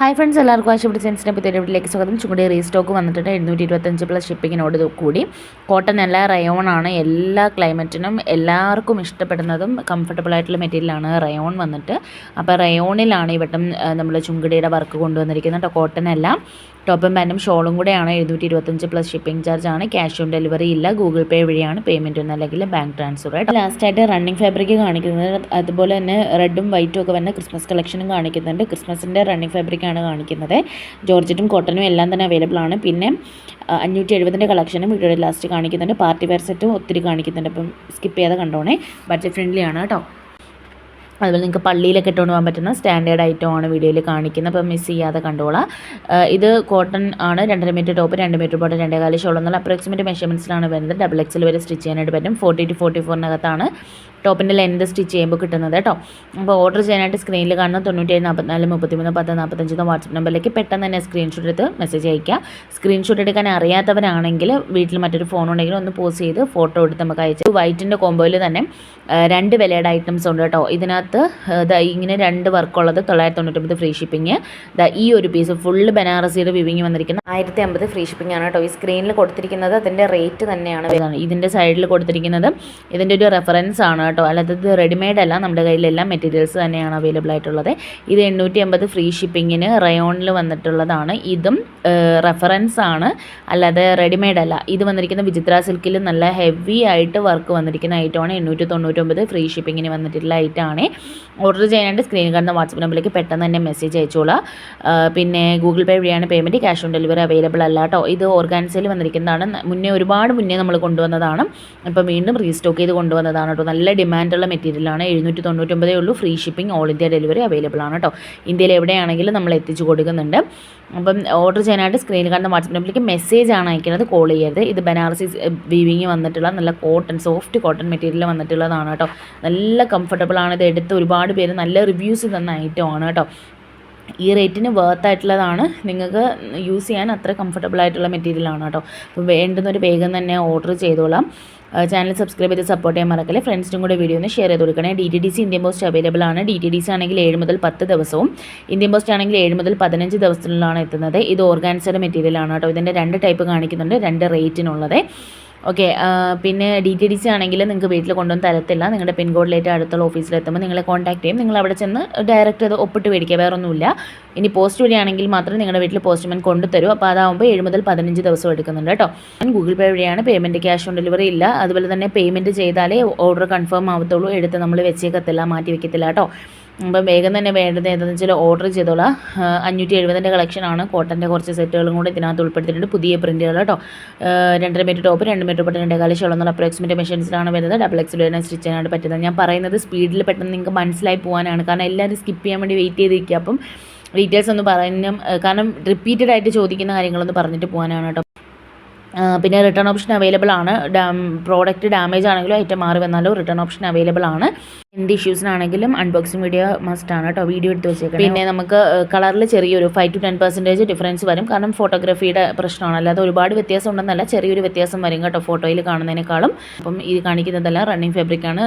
Hi friends എല്ലാവർക്കും ആശുപത്രി സെൻസിനെ പുതിയ വീട്ടിലേക്ക് സ്വാഗതം. ചുവടെ റീസ്റ്റോക്ക് വന്നിട്ടുണ്ട്. എഴുന്നൂറ്റി ഇരുപത്തഞ്ച് പ്ലസ് ഷിപ്പിങ്ങിനോട് കൂടി. കോട്ടൺ റയോൺ ആണ്. എല്ലാ ക്ലൈമറ്റിനും എല്ലാവർക്കും ഇഷ്ടപ്പെടുന്നതും കംഫർട്ടബിൾ ആയിട്ടുള്ള മെറ്റീരിയലാണ് റയോൺ വന്നിട്ട്. അപ്പോൾ റയോണിലാണ് ഈ വട്ടം നമ്മൾ ചുങ്കടിയുടെ വർക്ക് കൊണ്ടുവന്നിരിക്കുന്നത്. കേട്ടോ കോട്ടൺ അല്ല. ടോപ്പും പാന്റും ഷോളും കൂടെയാണ്. എഴുന്നൂറ്റി ഇരുപത്തഞ്ച് പ്ലസ് ഷിപ്പിംഗ് ചാർജ് ആണ്. ക്യാഷ് ഓൺ ഡെലിവറി ഇല്ല. ഗൂഗിൾ പേ വഴിയാണ് പേയ്മെന്റ് അല്ലെങ്കിൽ ബാങ്ക് ട്രാൻസ്ഫർ ആയിട്ട് ലാസ്റ്റായിട്ട് റണ്ണിങ് ഫാബ്രിക് കാണിക്കുന്നത്. അതുപോലെ തന്നെ റെഡും വൈറ്റും ഒക്കെ വരുന്ന ക്രിസ്മസ് കളക്ഷനും കാണിക്കുന്നുണ്ട്. ക്രിസ്മസിന്റെ റണ്ണിങ് ഫാബ്രിക്കാണ് കാണിക്കുന്നത്. ജോർജറ്റും കോട്ടനും എല്ലാം തന്നെ അവൈലബിൾ ആണ്. പിന്നെ അഞ്ഞൂറ്റി എഴുപതിന്റെ കളക്ഷനും വീഡിയോയിൽ ലാസ്റ്റ് കാണിക്കുന്നുണ്ട്. പാർട്ടി വെയർ സെറ്റും ഒത്തിരി കാണിക്കുന്നുണ്ട്. അപ്പം സ്കിപ്പ് ചെയ്യാതെ കണ്ടോണേ. ബഡ്ജറ്റ് ഫ്രണ്ട്ലി ആണ് കേട്ടോ. അതുപോലെ നിങ്ങൾക്ക് പള്ളിയിലൊക്കെ ഇട്ടുകൊണ്ട് പോകാൻ പറ്റുന്ന സ്റ്റാൻഡേർഡ് ഐറ്റം ആണ് വീഡിയോയിൽ കാണിക്കുന്നത്. അപ്പോൾ മിസ് ചെയ്യാതെ കണ്ടോളാം. ഇത് കോട്ടൺ ആണ്. രണ്ടര മീറ്റർ ടോപ്പ് രണ്ട് മീറ്റർ ബോട്ടം രണ്ടേ കാൽ ഷോൾ അപ്രോക്സിമേറ്റ് മെഷർമെന്റ്സിലാണ് വരുന്നത്. ഡബിൾ എക്സിൽ വരെ സ്റ്റിച്ച് ചെയ്യാനായിട്ട് പറ്റും. ഫോർട്ടി ടു ഫോർട്ടി ഫോറിനകത്താണ് ടോപ്പിന്റെ ലെന്ത് സ്റ്റിച്ച് ചെയ്യുമ്പോൾ കിട്ടുന്നത് കേട്ടോ. അപ്പോൾ ഓർഡർ ചെയ്യാനായിട്ട് സ്ക്രീനിൽ കാണുന്ന തൊണ്ണൂറ്റേഴ് നാൽപ്പത്തിനാല് മുപ്പത്തിമൂന്ന് പത്ത് നാൽപ്പത്തഞ്ച് വാട്സപ്പ് നമ്പറിലേക്ക് പെട്ടെന്ന് തന്നെ സ്ക്രീൻഷോട്ട് എടുത്ത് മെസ്സേജ് അയക്കുക സ്ക്രീൻഷോട്ട് എടുക്കാൻ അറിയാത്തവരാണെങ്കിൽ വീട്ടിൽ മറ്റൊരു ഫോൺ ഉണ്ടെങ്കിൽ ഒന്ന് പോസ്റ്റ് ചെയ്ത് ഫോട്ടോ എടുത്ത് നമുക്ക് അയച്ചു വൈറ്റിന്റെ കോമ്പോയിൽ തന്നെ രണ്ട് വിലയുടെ ഐറ്റംസ് ഉണ്ട് കേട്ടോ. ഇതിനകത്ത് ഇങ്ങനെ രണ്ട് വർക്കുള്ളത് തൊള്ളായിരത്തി തൊണ്ണൂറ്റൊമ്പത് ഫ്രീ ഷിപ്പിംഗ് ഈ ഒരു പീസ് ഫുള്ള് ബനാറസിയുടെ വിവിങ് വന്നിരിക്കുന്ന ആയിരത്തി അമ്പത് ഫ്രീ ഷിപ്പിംഗ് ആണ് കേട്ടോ. ഈ സ്ക്രീനിൽ കൊടുത്തിരിക്കുന്നത് അതിന്റെ റേറ്റ് തന്നെയാണ് ഇതിന്റെ സൈഡിൽ കൊടുത്തിരിക്കുന്നത് ഇതിന്റെ ഒരു റെഫറൻസ് ആണ് കേട്ടോ. അല്ലാതെ ഇത് റെഡിമെയ്ഡ് അല്ല. നമ്മുടെ കയ്യിലെല്ലാം മെറ്റീരിയൽസ് തന്നെയാണ് അവൈലബിൾ ആയിട്ടുള്ളത്. ഇത് എണ്ണൂറ്റി അമ്പത് ഫ്രീ ഷിപ്പിങ്ങിന് റയോണിൽ വന്നിട്ടുള്ളതാണ്. ഇതും റെഫറൻസ് ആണ്. അല്ലാതെ റെഡിമെയ്ഡ് അല്ല. ഇത് വന്നിരിക്കുന്ന വിചിത്ര സിൽക്കിൽ നല്ല ഹെവി ആയിട്ട് വർക്ക് വന്നിരിക്കുന്ന ഐറ്റമാണ് എണ്ണൂറ്റി തൊണ്ണൂറ്റൊമ്പത് ഫ്രീ ഷിപ്പിങ്ങിന് വന്നിട്ടുള്ള ഐറ്റമാണ് ഓർഡർ ചെയ്യാനായിട്ട് സ്ക്രീനിൽ കാണുന്ന വാട്സപ്പ് നമ്പറിലേക്ക് പെട്ടെന്ന് തന്നെ മെസ്സേജ് അയച്ചോളാം. പിന്നെ ഗൂഗിൾ പേ വഴിയാണ് payment cash on delivery available അല്ല കേട്ടോ. ഇത് ഓർഗാൻസയിൽ വന്നിരിക്കുന്നതാണ്. മുന്നേ ഒരുപാട് മുന്നേ നമ്മൾ കൊണ്ടുവന്നതാണ്. ഇപ്പം വീണ്ടും റീസ്റ്റോക്ക് ചെയ്ത് കൊണ്ടുവന്നതാണ് കേട്ടോ. നല്ല ഡിമാൻഡുള്ള മെറ്റീരിയലാണ് എഴുന്നൂറ്റി തൊണ്ണൂറ്റൊമ്പതേ ഉള്ളൂ. Free shipping all India delivery available ആണ് കേട്ടോ ഇന്ത്യയിൽ എവിടെയാണെങ്കിലും നമ്മൾ എത്തിച്ചു കൊടുക്കുന്നുണ്ട്. അപ്പം ഓർഡർ ചെയ്യാനായിട്ട് സ്ക്രീനിൽ കാണുന്ന വാട്സപ്പ് നമ്പറിലേക്ക് മെസ്സേജ് ആണ് അയക്കുന്നത്. കോൾ ചെയ്യരുത്. ഇത് ബനാറസി വീവിങ് വന്നിട്ടുള്ള നല്ല കോട്ടൺ സോഫ്റ്റ് കോട്ടൺ മെറ്റീരിയൽ വന്നിട്ടുള്ളതാണ് കേട്ടോ നല്ല കംഫർട്ടബിൾ ആണ്. ഇത് എടുത്ത് ഒരുപാട് പേര് നല്ല റിവ്യൂസ് തന്ന ഐറ്റം ആണ് കേട്ടോ ഈ റേറ്റിന് വേർത്ത് ആയിട്ടുള്ളതാണ്. നിങ്ങൾക്ക് യൂസ് ചെയ്യാൻ അത്ര കംഫർട്ടബിൾ ആയിട്ടുള്ള മെറ്റീരിയലാണ് കേട്ടോ. അപ്പോൾ വേണ്ടുന്ന ഒരു വേഗം തന്നെ ഓർഡർ ചെയ്തോളാം. ചാനൽ സബ്സ്ക്രൈബ് ചെയ്ത് സപ്പോർട്ട് ചെയ്യാൻ മറക്കല്ലേ? ഫ്രണ്ട്സിനും കൂടെ വീഡിയോ ഒന്ന് ഷെയർ ചെയ്ത് കൊടുക്കണേ. D T D C Indian post available ആണ്. ഡി ടി ഡി സി ആണെങ്കിൽ ഏഴ് മുതൽ പത്ത് ദിവസവും. ഇന്ത്യൻ പോസ്റ്റ് ആണെങ്കിൽ ഏഴ് മുതൽ പതിനഞ്ച് ദിവസത്തിനുള്ളിലാണ് എത്തുന്നത്. ഇത് ഓർഗാൻസയുടെ മെറ്റീരിയലാണ് കേട്ടോ. ഇതിന്റെ രണ്ട് ടൈപ്പ് കാണിക്കുന്നുണ്ട്. രണ്ട് റേറ്റിനുള്ളത് ഓക്കെ പിന്നെ ഡി ടി ഡി സി ആണെങ്കിൽ നിങ്ങൾക്ക് വീട്ടിൽ കൊണ്ടുവന്ന് തരത്തില്ല. നിങ്ങളുടെ പിൻകോഡിലേറ്റ് അടുത്തുള്ള ഓഫീസിൽ എത്തുമ്പോൾ നിങ്ങളെ കോൺടാക്ട് ചെയ്യും. നിങ്ങൾ അവിടെ ചെന്ന് ഡയറക്റ്റ് അത് ഒപ്പിട്ട് മേടിക്കുക. വേറെ ഒന്നുമില്ല ഇനി പോസ്റ്റ് വഴിയാണെങ്കിൽ മാത്രം നിങ്ങളുടെ വീട്ടിൽ പോസ്റ്റ്മാൻ കൊണ്ടുതരും. അപ്പോൾ അതാകുമ്പോൾ ഏഴ് മുതൽ പതിനഞ്ച് ദിവസം എടുക്കുന്നുണ്ട് കേട്ടോ. ഗൂഗിൾ പേ വഴിയാണ് പേയ്മെന്റ് ക്യാഷ് ഓൺ ഡെലിവറി ഇല്ല. അതുപോലെ തന്നെ പേയ്മെന്റ് ചെയ്താലേ ഓർഡർ കൺഫേം ആവത്തുള്ളൂ. എടുത്ത് നമ്മൾ വെച്ചേക്കത്തില്ല മാറ്റി വെക്കത്തില്ല കേട്ടോ. അപ്പം വേഗം തന്നെ വേണ്ടത് എന്താണെന്ന് വെച്ചാൽ ഓർഡർ ചെയ്തോളാം. അഞ്ഞൂറ്റി എഴുപതിന്റെ കളക്ഷനാണ് കോട്ടന്റെ കുറച്ച് സെറ്റുകളും കൂടെ ഇതിനകത്ത് ഉൾപ്പെടുത്തിയിട്ടുണ്ട്. പുതിയ പ്രിന്റുകൾ കേട്ടോ. രണ്ടര മീറ്റർ ടോപ്പ് രണ്ട് മീറ്റർ പെട്ടെന്ന് രണ്ട് കാലം ഷോളെന്നുള്ള അപ്രോക്സിമേറ്റ് മെഷീൻസിലാണ് വരുന്നത്. ഡബിൾ എക്സ് വരുന്ന സ്റ്റിച്ച് ചെയ്യാനായിട്ട് പറ്റുന്നത്. ഞാൻ പറയുന്നത് സ്പീഡിൽ പെട്ടെന്ന് നിങ്ങൾക്ക് മനസ്സിലായി പോകാനാണ് കാരണം എല്ലാവരും സ്കിപ്പ് ചെയ്യാൻ വേണ്ടി വെയിറ്റ് ചെയ്തിരിക്കുക. അപ്പം ഡീറ്റെയിൽസ് ഒന്ന് പറയാനും കാരണം റിപ്പീറ്റഡ് ആയിട്ട് ചോദിക്കുന്ന കാര്യങ്ങളൊന്ന് പറഞ്ഞിട്ട് പോകാനാണ് കേട്ടോ. പിന്നെ റിട്ടേൺ ഓപ്ഷൻ അവൈലബിൾ ആണ്. പ്രോഡക്റ്റ് ഡാമേജ് ആണെങ്കിലും ഐറ്റം മാറി വന്നാലും റിട്ടേൺ ഓപ്ഷൻ അവൈലബിൾ ആണ്. എന്ത് ഇഷ്യൂസിനാണെങ്കിലും അൺബോക്സിംഗ് വീഡിയോ മസ്റ്റ് ആണ് കേട്ടോ വീഡിയോ എടുത്ത് വെച്ചേക്കാം പിന്നെ നമുക്ക് കളറിൽ ചെറിയൊരു five to ten percentage difference വരും. കാരണം ഫോട്ടോഗ്രാഫിയുടെ പ്രശ്നമാണ്. അല്ലാതെ ഒരുപാട് വ്യത്യാസം ഉണ്ടെന്നല്ല ചെറിയൊരു വ്യത്യാസം വരും കേട്ടോ ഫോട്ടോയിൽ കാണുന്നതിനേക്കാളും. അപ്പം ഇത് കാണിക്കുന്നതെല്ലാം റണ്ണിങ് ഫാബ്രിക്കാണ്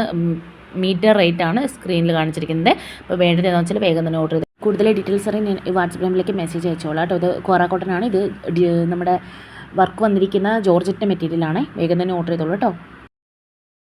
മീറ്റർ റേറ്റ് ആണ് സ്ക്രീനിൽ കാണിച്ചിരിക്കുന്നത്. അപ്പോൾ വേണ്ടതെന്ന് വെച്ചാൽ വേഗം തന്നെ ഓർഡർ ചെയ്ത് കൂടുതൽ ഡീറ്റെയിൽസ് അറിയാൻ ഞാൻ വാട്സപ്പ് നമ്പറിലേക്ക് മെസ്സേജ് അയച്ചോളാം കേട്ടോ ഇത് കോറാക്കോട്ടനാണ്. ഇത് നമ്മുടെ വർക്ക് വന്നിരിക്കുന്ന ജോർജറ്റ് മെറ്റീരിയലാണ് വേഗം തന്നെ ഓർഡർ ചെയ്തോളൂ കേട്ടോ.